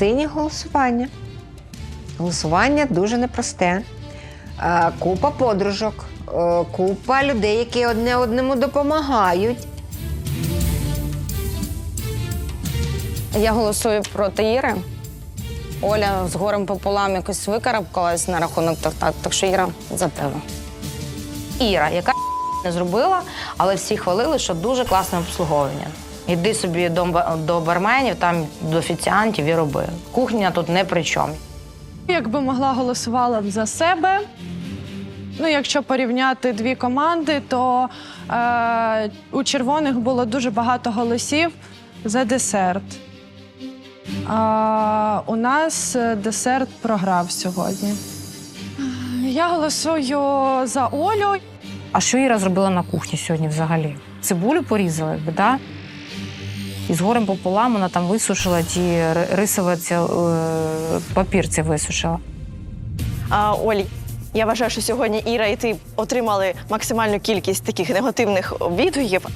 синє голосування. Голосування дуже непросте. Е, Купа подружок, е, купа людей, які одне одному допомагають. Я голосую проти Іри. Оля з горем пополам якось викарабкалась на рахунок так, так що Іра за тебе. Іра, яка не зробила, але всі хвалили, що дуже класне обслуговування. Іди собі до, до барменів, там до офіціантів і роби. Кухня тут не при чому. Якби могла голосувала б за себе. Ну, якщо порівняти дві команди, то е, у червоних було дуже багато голосів за десерт. А у нас е, десерт програв сьогодні. Я голосую за Олю. А що Іра зробила на кухні сьогодні взагалі? Цибулю порізала, якби, да? І з горем пополам вона там висушила ті ри- рисове ця, е, папір це висушила. А, Оль, я вважаю, що сьогодні Іра і ти отримали максимальну кількість таких негативних відгуків.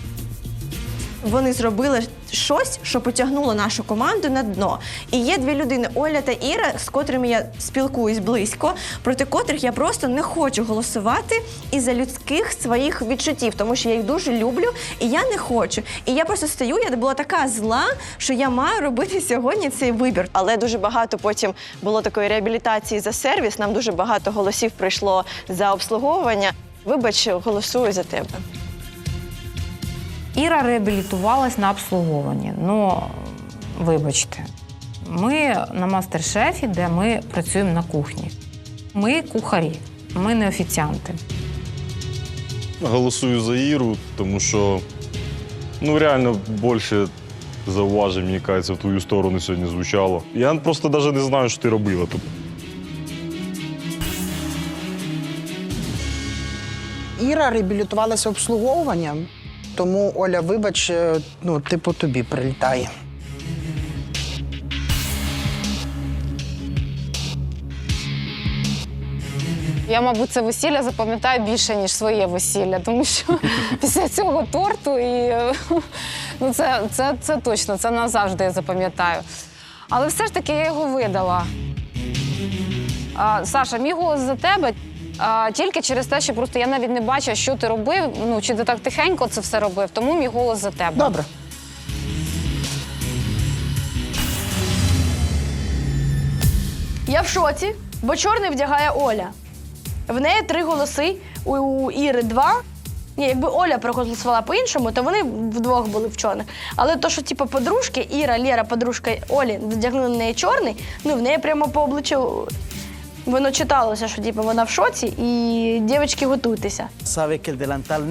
Вони зробили щось, що потягнуло нашу команду на дно. І є дві людини Оля та Іра, з котрими я спілкуюсь близько, проти котрих я просто не хочу голосувати із-за людських своїх відчуттів, тому що я їх дуже люблю, і я не хочу. І я просто стою, я була така зла, що я маю робити сьогодні цей вибір. Але дуже багато потім було такої реабілітації за сервіс. Нам дуже багато голосів прийшло за обслуговування. Вибач, голосую за тебе. Іра реабілітувалась на обслуговуванні. Ну, вибачте, ми на мастер-шефі, де ми працюємо на кухні. Ми кухарі, ми не офіціанти. Голосую за Іру, тому що ну реально більше зауважень, мені кажеться, в твою сторону сьогодні звучало. Я просто навіть не знаю, що ти робила тут. Іра реабілітувалася обслуговуванням, тому Оля, вибач, е, ну, типу, тобі прилітає. Я, мабуть, це весілля запам'ятаю більше, ніж своє весілля, тому що після цього торту і е, ну, це, це, це точно, це назавжди я запам'ятаю. Але все ж таки я його видала. А, Саша, мій голос за тебе. А, тільки через те, що просто я навіть не бачила, що ти робив, ну чи ти так тихенько це все робив, тому мій голос за тебе. Добре. Я в шоці, бо чорний вдягає Оля. В неї три голоси, у, у Іри два. Ні, якби Оля проголосувала по-іншому, то вони вдвох були в чорних. Але то, що типу, подружки, Іра, Лєра, подружка Олі, вдягнули на неї чорний, ну в неї прямо по обличчю воно читалося, що типу, вона в шоці, і дівчатки готуйтеся.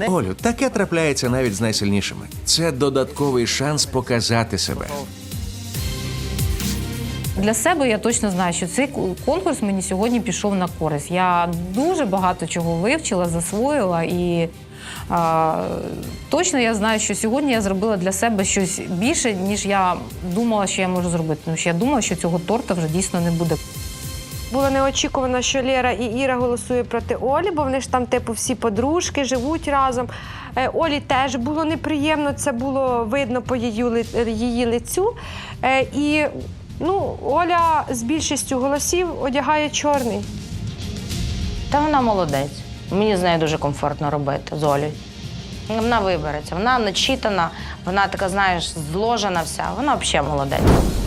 Олю, таке трапляється навіть з найсильнішими. Це додатковий шанс показати себе. Для себе я точно знаю, що цей конкурс мені сьогодні пішов на користь. Я дуже багато чого вивчила, засвоїла і а, точно я знаю, що сьогодні я зробила для себе щось більше, ніж я думала, що я можу зробити. Тому що я думала, що цього торта вже дійсно не буде. Було неочікувано, що Лєра і Іра голосує проти Олі, бо вони ж там, типу, всі подружки, живуть разом. Е, Олі теж було неприємно, це було видно по її, її лицю. Е, І ну, Оля з більшістю голосів одягає чорний. Та вона молодець. Мені з нею дуже комфортно робити з Олею. Вона вибереться, вона начитана, вона така, знаєш, зложена вся. Вона взагалі молодець.